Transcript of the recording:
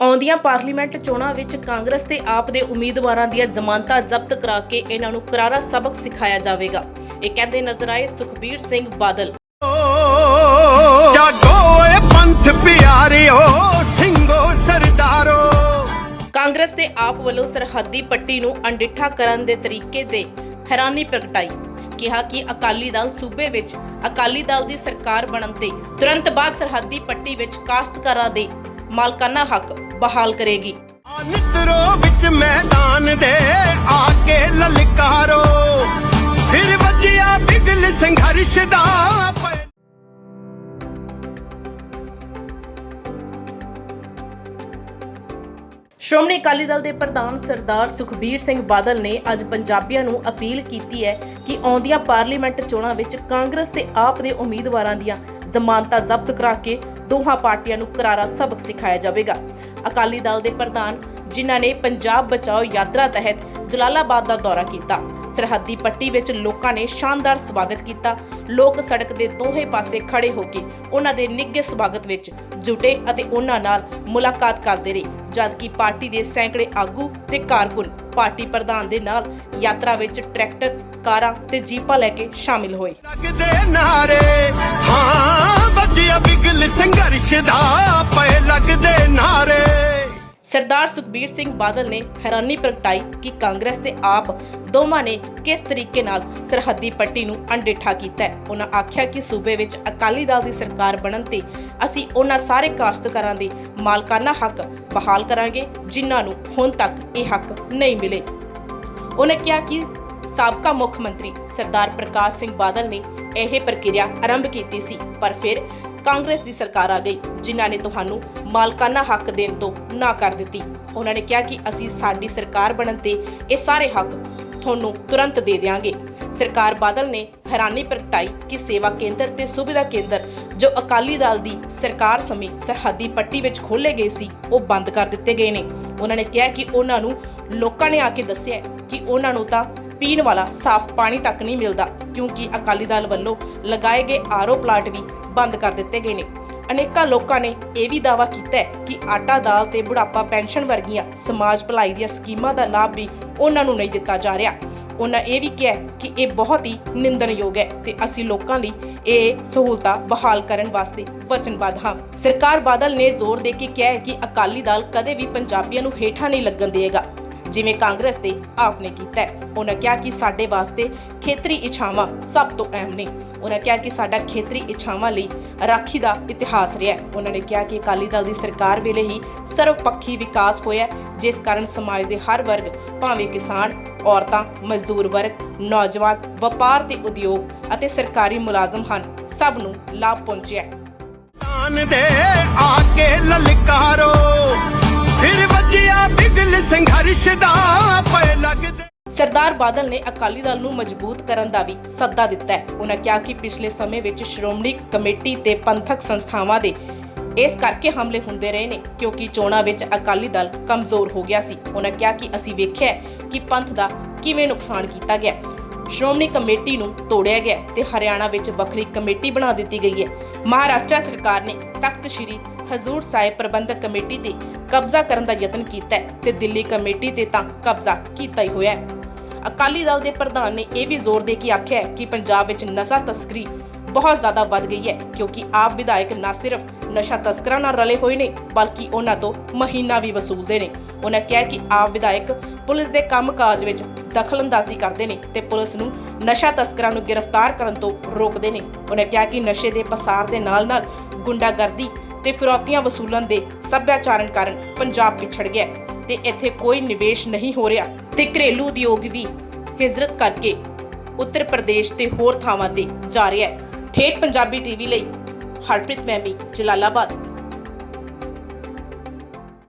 ਆਉਂਦੀਆਂ ਪਾਰਲੀਮੈਂਟ ਚੋਣਾਂ ਵਿੱਚ ਕਾਂਗਰਸ ਤੇ ਆਪ ਦੇ ਉਮੀਦਵਾਰਾਂ ਦੀਆਂ ਜ਼ਮਾਨਤਾਂ ਜ਼ਬਤ ਕਰਾ ਕੇ ਇਹਨਾਂ ਨੂੰ ਕਰਾਰਾ ਸਬਕ ਸਿਖਾਇਆ ਜਾਵੇਗਾ। ਇਹ ਕਹਿੰਦੇ ਨਜ਼ਰ ਆਏ ਸੁਖਬੀਰ ਸਿੰਘ ਬਾਦਲ। ਜਾਗੋ ਏ ਪੰਥ ਪਿਆਰਿਓ ਸਿੰਘੋ ਸਰਦਾਰੋ। ਕਾਂਗਰਸ ਤੇ ਆਪ ਵੱਲੋਂ ਸਰਹੱਦੀ ਪੱਟੀ ਨੂੰ ਅਣਡਿੱਠਾ ਕਰਨ ਦੇ ਤਰੀਕੇ ਦੇ ਹੈਰਾਨੀ ਪ੍ਰਗਟਾਈ। ਕਿਹਾ ਕਿ ਅਕਾਲੀ ਦਲ ਸੂਬੇ ਵਿੱਚ ਅਕਾਲੀ ਦਲ ਦੀ ਸਰਕਾਰ ਬਣਨ ਤੇ ਤੁਰੰਤ ਬਾਅਦ ਸਰਹੱਦੀ ਪੱਟੀ ਵਿੱਚ ਕਾਸ਼ਤਕਾਰਾਂ ਦੇ ਮਾਲਕਾਨਾ ਹੱਕ ਬਹਾਲ ਕਰੇਗੀ। ਨਿਤਰੋ ਵਿੱਚ ਮੈਦਾਨ ਦੇ ਆ ਕੇ ਲਲਕਾਰੋ। ਫਿਰ ਵੱਜਿਆ ਬਿਗਲ ਸੰਘਰਸ਼ ਦਾ ਸ਼੍ਰੋਮਣੀ ਅਕਾਲੀ ਦਲ ਦੇ ਪ੍ਰਧਾਨ ਸਰਦਾਰ ਸੁਖਬੀਰ ਸਿੰਘ ਬਾਦਲ ਨੇ ਅੱਜ ਪੰਜਾਬੀਆਂ ਨੂੰ ਅਪੀਲ ਕੀਤੀ ਹੈ ਕਿ ਆਉਂਦੀਆਂ ਪਾਰਲੀਮੈਂਟ ਚੋਣਾਂ ਵਿੱਚ ਕਾਂਗਰਸ ਤੇ ਆਪ ਦੇ ਉਮੀਦਵਾਰਾਂ ਦੀਆਂ ਜ਼ਮਾਨਤਾਂ ਜ਼ਬਤ ਕਰਾ ਕੇ ਦੋਹਾਂ ਪਾਰਟੀਆਂ ਨੂੰ ਕਰਾਰਾ ਸਬਕ ਸਿਖਾਇਆ ਜਾਵੇਗਾ। ਅਕਾਲੀ ਦਲ ਦੇ ਪ੍ਰਧਾਨ, ਜਿਨ੍ਹਾਂ ਨੇ ਪੰਜਾਬ ਬਚਾਓ ਯਾਤਰਾ ਤਹਿਤ ਜਲਾਲਾਬਾਦ ਦਾ ਦੌਰਾ ਕੀਤਾ, ਸਰਹੱਦੀ ਪੱਟੀ ਵਿੱਚ ਲੋਕਾਂ ਨੇ ਸ਼ਾਨਦਾਰ ਸਵਾਗਤ ਕੀਤਾ। ਲੋਕ ਸੜਕ ਦੇ ਦੋਹੇ ਪਾਸੇ ਖੜੇ ਹੋ ਕੇ ਉਹਨਾਂ ਦੇ ਨਿੱਘੇ ਸਵਾਗਤ ਵਿੱਚ ਜੁਟੇ ਅਤੇ ਉਹਨਾਂ ਨਾਲ ਮੁਲਾਕਾਤ ਕਰਦੇ ਰਹੇ, ਜਦਕਿ ਪਾਰਟੀ ਦੇ ਸੈਂਕੜੇ ਆਗੂ ਤੇ ਕਾਰਕੁਨ ਪਾਰਟੀ ਪ੍ਰਧਾਨ ਦੇ ਨਾਲ ਯਾਤਰਾ ਵਿੱਚ ਟਰੈਕਟਰ, ਕਾਰਾਂ ਤੇ ਜੀਪਾਂ ਲੈ ਕੇ ਸ਼ਾਮਿਲ ਹੋਏ। ਸੰਘਰਸ਼ ਪਏ ਲੱਗਦੇ ਨਾਰੇ। ਸਰਦਾਰ ਸੁਖਬੀਰ ਸਿੰਘ ਬਾਦਲ ਨੇ ਹੈਰਾਨੀ ਪ੍ਰਗਟਾਈ ਕਿ ਕਾਂਗਰਸ ਤੇ ਆਪ ਦੋਵਾਂ ਨੇ ਕਿਸ ਤਰੀਕੇ ਨਾਲ ਸਰਹੱਦੀ ਪੱਟੀ ਨੂੰ ਅਣਡਿੱਠਾ ਕੀਤਾ ਹੈ। ਉਹਨਾਂ ਆਖਿਆ ਕਿ ਸੂਬੇ ਵਿੱਚ ਅਕਾਲੀ ਦਲ ਦੀ ਸਰਕਾਰ ਬਣਨ ਤੇ ਅਸੀਂ ਉਹਨਾਂ ਸਾਰੇ ਕਾਸ਼ਤਕਾਰਾਂ ਦੇ ਮਾਲਕਾਨਾ ਹੱਕ ਬਹਾਲ ਕਰਾਂਗੇ, ਜਿਨ੍ਹਾਂ ਨੂੰ ਹੁਣ ਤੱਕ ਇਹ ਹੱਕ ਨਹੀਂ ਮਿਲੇ। ਉਹਨਾਂ ਕਿਹਾ ਕਿ ਸਾਬਕਾ ਮੁੱਖ ਮੰਤਰੀ ਸਰਦਾਰ ਪ੍ਰਕਾਸ਼ ਸਿੰਘ ਬਾਦਲ ਨੇ ਇਹ ਪ੍ਰਕਿਰਿਆ ਆਰੰਭ ਕੀਤੀ ਸੀ, ਪਰ ਫਿਰ ਕਾਂਗਰਸ ਦੀ ਸਰਕਾਰ ਆ ਗਈ, ਜਿਨ੍ਹਾਂ ਨੇ ਤੁਹਾਨੂੰ ਮਾਲਕਾਨਾ ਹੱਕ ਦੇਣ ਤੋਂ ਨਾ ਕਰ ਦਿੱਤੀ। ਉਹਨਾਂ ਨੇ ਕਿਹਾ ਕਿ ਅਸੀਂ ਸਾਡੀ ਸਰਕਾਰ ਬਣਨ ਤੇ ਇਹ ਸਾਰੇ ਹੱਕ ਤੁਹਾਨੂੰ ਤੁਰੰਤ ਦੇ ਦੇਵਾਂਗੇ ਸਰਕਾਰ ਬਾਦਲ ਨੇ ਹੈਰਾਨੀ ਪ੍ਰਗਟਾਈ ਕਿ ਸੇਵਾ ਕੇਂਦਰ ਤੇ ਸੁਵਿਧਾ ਕੇਂਦਰ ਜੋ ਅਕਾਲੀ ਦਲ ਦੀ ਸਰਕਾਰ ਸਮੇਂ ਸਰਹੱਦੀ ਪੱਟੀ ਵਿੱਚ ਖੋਲੇ ਗਏ ਸੀ, ਉਹ ਬੰਦ ਕਰ ਦਿੱਤੇ ਗਏ ਨੇ। ਉਹਨਾਂ ਨੇ ਕਿਹਾ ਕਿ ਉਹਨਾਂ ਨੂੰ ਲੋਕਾਂ ਨੇ ਆ ਕੇ ਦੱਸਿਆ ਕਿ ਉਹਨਾਂ ਨੂੰ ਤਾਂ ਪੀਣ ਵਾਲਾ ਸਾਫ਼ ਪਾਣੀ ਤੱਕ ਨਹੀਂ ਮਿਲਦਾ, ਕਿਉਂਕਿ ਅਕਾਲੀ ਦਲ ਵੱਲੋਂ ਲਗਾਏ ਗਏ ਆਰਓ ਪਲਾਂਟ ਵੀ ਬੰਦ ਕਰ ਦਿੱਤੇ ਗਏ ਨੇ। ਅਨੇਕਾਂ ਲੋਕਾਂ ਨੇ ਇਹ ਵੀ ਦਾਅਵਾ ਕੀਤਾ ਹੈ ਕਿ ਆਟਾ ਦਾਲ ਤੇ ਬੁਢਾਪਾ ਪੈਨਸ਼ਨ ਵਰਗੀਆਂ ਸਮਾਜ ਭਲਾਈ ਦੀਆਂ ਸਕੀਮਾਂ ਦਾ ਲਾਭ ਵੀ ਉਹਨਾਂ ਨੂੰ ਨਹੀਂ ਦਿੱਤਾ ਜਾ ਰਿਹਾ। ਉਹਨਾਂ ਇਹ ਵੀ ਕਿਹਾ ਕਿ ਇਹ ਬਹੁਤ ਹੀ ਨਿੰਦਣਯੋਗ ਹੈ ਤੇ ਅਸੀਂ ਲੋਕਾਂ ਲਈ ਇਹ ਸਹੂਲਤਾਂ ਬਹਾਲ ਕਰਨ ਵਾਸਤੇ ਵਚਨਬੱਧ ਹਾਂ। ਸਰਕਾਰ ਬਾਦਲ ਨੇ ਜ਼ੋਰ ਦੇ ਕੇ ਕਿਹਾ ਹੈ ਕਿ ਅਕਾਲੀ ਦਲ ਕਦੇ ਵੀ ਪੰਜਾਬੀਆਂ ਨੂੰ ਹੇਠਾਂ ਨਹੀਂ ਲੱਗਣ ਦੇਗਾ ਜਿਵੇਂ ਕਾਂਗਰਸ ਤੇ ਆਪ ਨੇ ਕੀਤਾ ਹੈ। ਉਹਨਾਂ ਕਿਹਾ ਕਿ ਸਾਡੇ ਵਾਸਤੇ ਖੇਤਰੀ ਇੱਛਾਵਾਂ ਸਭ ਤੋਂ ਅਹਿਮ ਨੇ। ਉਹਨਾਂ ਕਿਹਾ ਕਿ ਸਾਡਾ ਖੇਤਰੀ ਇੱਛਾਵਾਂ ਲਈ ਰਾਖੀ ਦਾ ਇਤਿਹਾਸ ਰਿਹਾ ਹੈ। ਉਹਨਾਂ ਨੇ ਕਿਹਾ ਕਿ ਅਕਾਲੀ ਦਲ ਦੀ ਸਰਕਾਰ ਵੇਲੇ ਹੀ ਸਰਵਪੱਖੀ ਵਿਕਾਸ ਹੋਇਆ ਜਿਸ ਕਾਰਨ ਸਮਾਜ ਦੇ ਹਰ ਵਰਗ, ਭਾਵੇਂ ਕਿਸਾਨ, ਔਰਤਾਂ, ਮਜ਼ਦੂਰ ਵਰਗ, ਨੌਜਵਾਨ, ਵਪਾਰ ਤੇ ਉਦਯੋਗ ਅਤੇ ਸਰਕਾਰੀ ਮੁਲਾਜ਼ਮ ਹਨ, ਸਭ ਨੂੰ ਲਾਭ ਪਹੁੰਚਿਆ ਹੈ। ਦੇ ਆ ਕੇ ਲਲਕਾਰੋ। ਸੰਘਰਸ਼ ਪਏ ਲੱਗਦੇ। ਸਰਦਾਰ ਬਾਦਲ ਨੇ ਅਕਾਲੀ ਦਲ ਨੂੰ ਮਜ਼ਬੂਤ ਕਰਨ ਦਾ ਵੀ ਸੱਦਾ ਦਿੱਤਾ ਹੈ। ਉਹਨਾਂ ਕਿਹਾ ਕਿ ਪਿਛਲੇ ਸਮੇਂ ਵਿੱਚ ਸ਼੍ਰੋਮਣੀ ਕਮੇਟੀ ਤੇ ਪੰਥਕ ਸੰਸਥਾਵਾਂ ਦੇ ਇਸ ਕਰਕੇ ਹਮਲੇ ਹੁੰਦੇ ਰਹੇ ਨੇ, ਕਿਉਂਕਿ ਚੋਣਾਂ ਵਿੱਚ ਅਕਾਲੀ ਦਲ ਕਮਜ਼ੋਰ ਹੋ ਗਿਆ ਸੀ। ਉਹਨਾਂ ਕਿਹਾ ਕਿ ਅਸੀਂ ਵੇਖਿਆ ਕਿ ਪੰਥ ਦਾ ਕਿਵੇਂ ਨੁਕਸਾਨ ਕੀਤਾ ਗਿਆ ਸ਼੍ਰੋਮਣੀ ਕਮੇਟੀ ਨੂੰ ਤੋੜਿਆ ਗਿਆ ਤੇ ਹਰਿਆਣਾ ਵਿੱਚ ਵੱਖਰੀ ਕਮੇਟੀ ਬਣਾ ਦਿੱਤੀ ਗਈ ਹੈ। ਮਹਾਰਾਸ਼ਟਰ ਸਰਕਾਰ ਨੇ ਤਖਤ ਸ੍ਰੀ ਹਜ਼ੂਰ ਸਾਹਿਬ ਪ੍ਰਬੰਧਕ ਕਮੇਟੀ ਤੇ ਕਬਜ਼ਾ ਕਰਨ ਦਾ ਯਤਨ ਕੀਤਾ ਹੈ ਤੇ ਦਿੱਲੀ ਕਮੇਟੀ ਤੇ ਤਾਂ ਕਬਜ਼ਾ ਕੀਤਾ ਹੀ ਹੋਇਆ ਹੈ। ਅਕਾਲੀ ਦਲ ਦੇ ਪ੍ਰਧਾਨ ਨੇ ਇਹ ਵੀ ਜ਼ੋਰ ਦੇ ਕੇ ਆਖਿਆ ਹੈ ਕਿ ਪੰਜਾਬ ਵਿੱਚ ਨਸ਼ਾ ਤਸਕਰੀ ਬਹੁਤ ਜ਼ਿਆਦਾ ਵੱਧ ਗਈ ਹੈ, ਕਿਉਂਕਿ ਆਪ ਵਿਧਾਇਕ ਨਾ ਸਿਰਫ ਨਸ਼ਾ ਤਸਕਰਾਂ ਨਾਲ ਰਲੇ ਹੋਏ ਨੇ, ਬਲਕਿ ਉਹਨਾਂ ਤੋਂ ਮਹੀਨਾ ਵੀ ਵਸੂਲਦੇ ਨੇ। ਉਹਨਾਂ ਕਿਹਾ ਕਿ ਆਪ ਵਿਧਾਇਕ ਪੁਲਿਸ ਦੇ ਕੰਮਕਾਜ ਵਿੱਚ ਦਖਲਅੰਦਾਜ਼ੀ ਕਰਦੇ ਨੇ ਤੇ ਪੁਲਿਸ ਨੂੰ ਨਸ਼ਾ ਤਸਕਰਾਂ ਨੂੰ ਗ੍ਰਿਫਤਾਰ ਕਰਨ ਤੋਂ ਰੋਕਦੇ ਨੇ। ਉਹਨਾਂ ਕਿਹਾ ਕਿ ਨਸ਼ੇ ਦੇ ਪਸਾਰ ਦੇ ਨਾਲ-ਨਾਲ ਗੁੰਡਾਗਰਦੀ ਤੇ ਫਿਰੌਤੀਆਂ ਵਸੂਲਣ ਦੇ ਸੱਭਿਆਚਾਰਨ ਕਾਰਨ ਪੰਜਾਬ ਪਿਛੜ ਗਿਆ ਤੇ ਇੱਥੇ ਕੋਈ ਨਿਵੇਸ਼ ਨਹੀਂ ਹੋ ਰਿਹਾ ਤੇ ਘਰੇਲੂ ਉਦਯੋਗ ਵੀ ਹਿਜਰਤ ਕਰਕੇ ਉੱਤਰ ਪ੍ਰਦੇਸ਼ ਤੇ ਹੋਰ ਥਾਵਾਂ ਤੇ ਜਾ ਰਿਹਾ ਹੈ। ਠੇਠ ਪੰਜਾਬੀ ਟੀਵੀ ਲਈ ਹਰਪ੍ਰੀਤ ਮੈਮੀ ਜਲਾਲਾਬਾਦ।